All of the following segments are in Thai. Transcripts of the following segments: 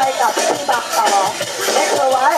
ไปกับที่บักต่อเล็กเอาไว้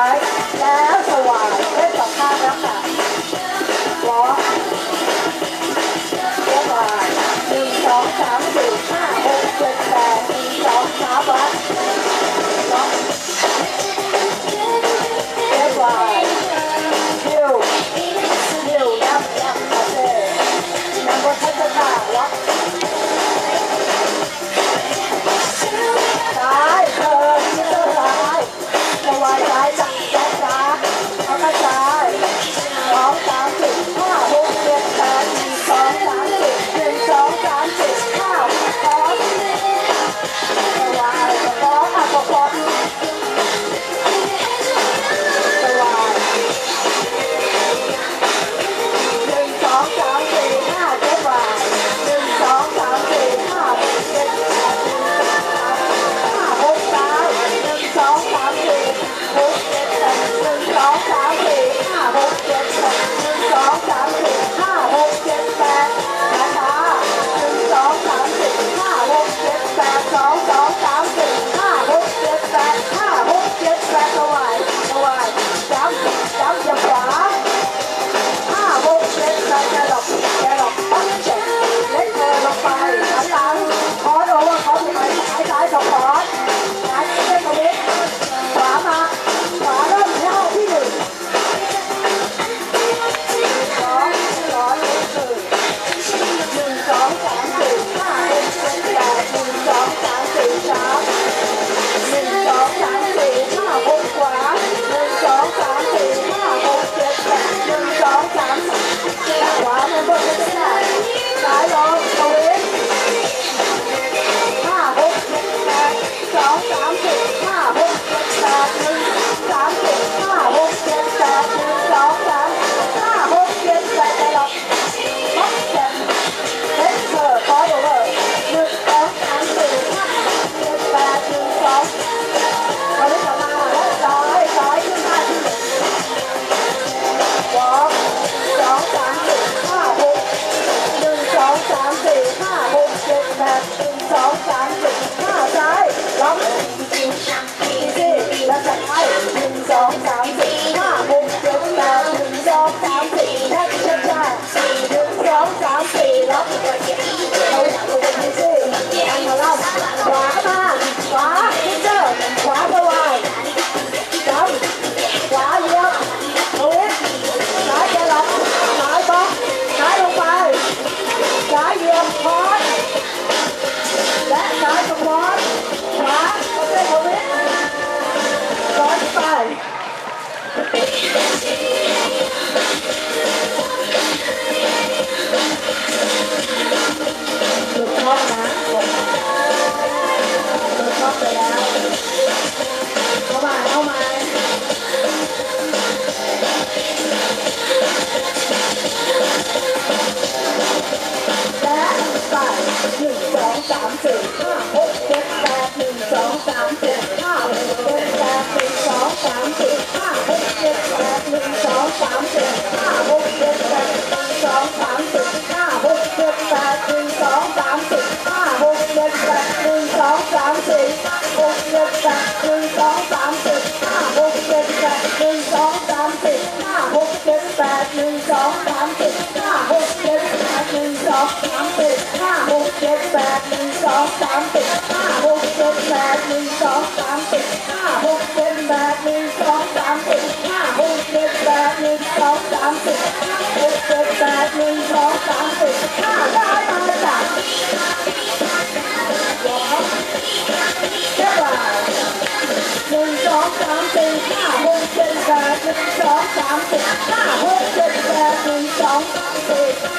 right, left. สามสี่ห้าหกเจ็ดแปดหนึ่งสองสามสี่ห้าหกเจ็ดแปดหนึ่งสองสามสี่ห้าหกเจ็ดแปดหนึ่งสองสามสี่ห้าหกเจ็ดแปดหนึ่งสองสามสี่ห้าได้มาจากเจ้าบ่าวหนึ่งสองสามสี่ห้าหกเจ็ดแปดหนึ่งสองสามสี่ห้าหกเจ็ดแปดหนึ่งสองสามสี่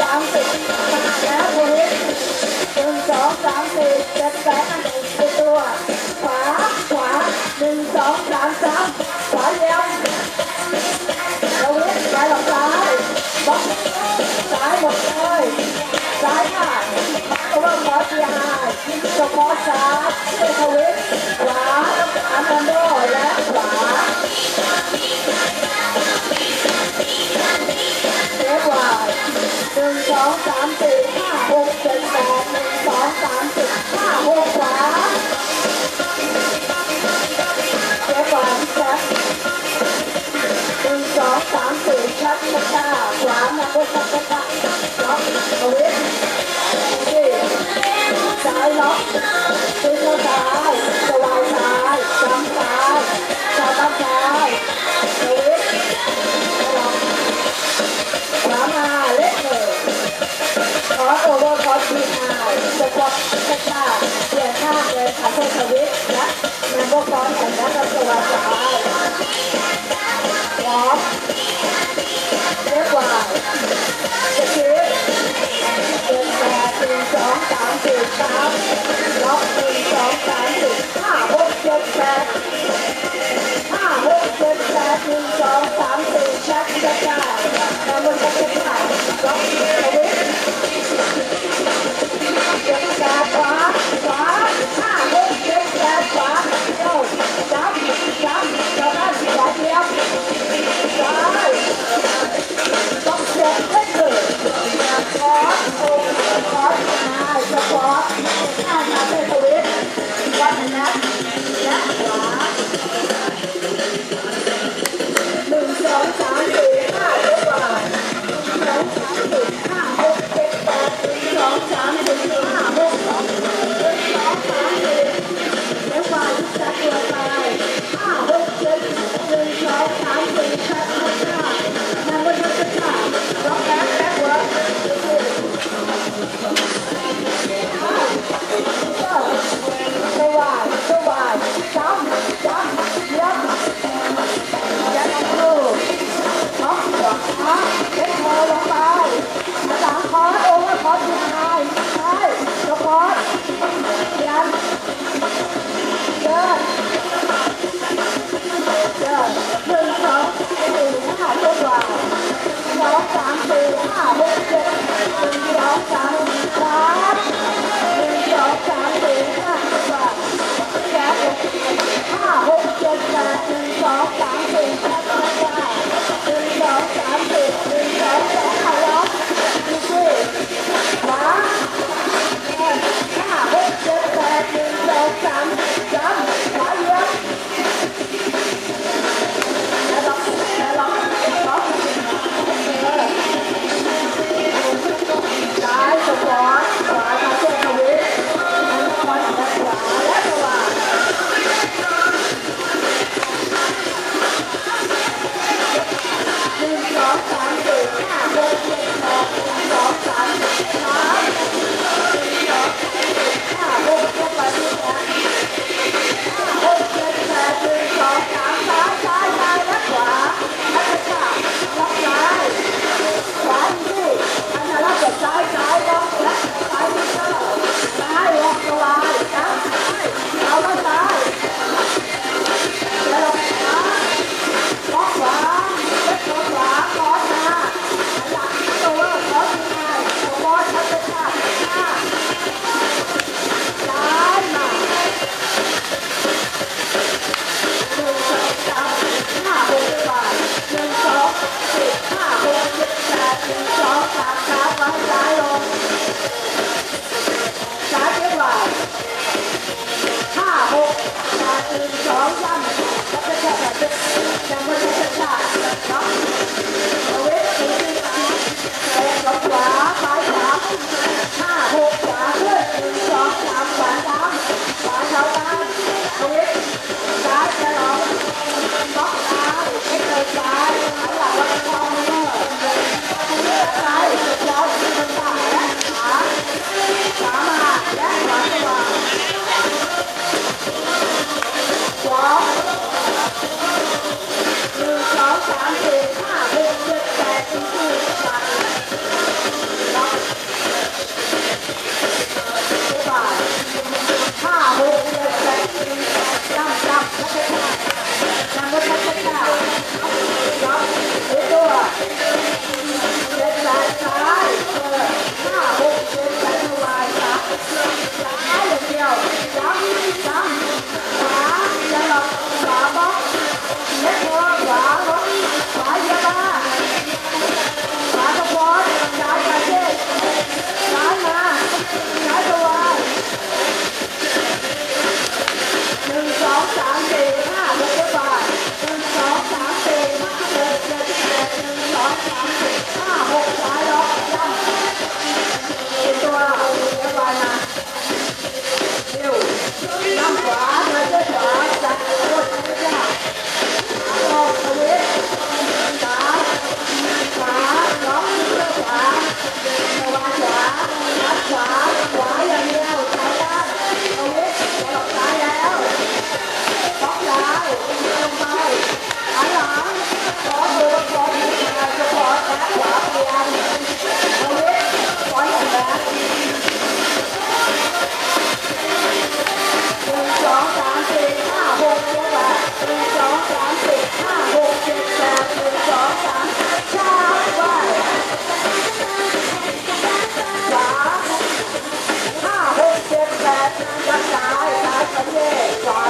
สองสามสี่แล้วคนนี้หนึ่งสองสามสี่เจ็ดแปดนึ่งเป็นตัวขวาขวาหนึ่งสองสามสามขวาเดียวเราเล่นซ้ายหลังซ้ายบล็อกซ้ายหมดเลยซ้ายค่ะตัวว่าขอเสียหายเฉพาะซ้ายเป็นทวิตขวาอันดันโดและ เสียงครั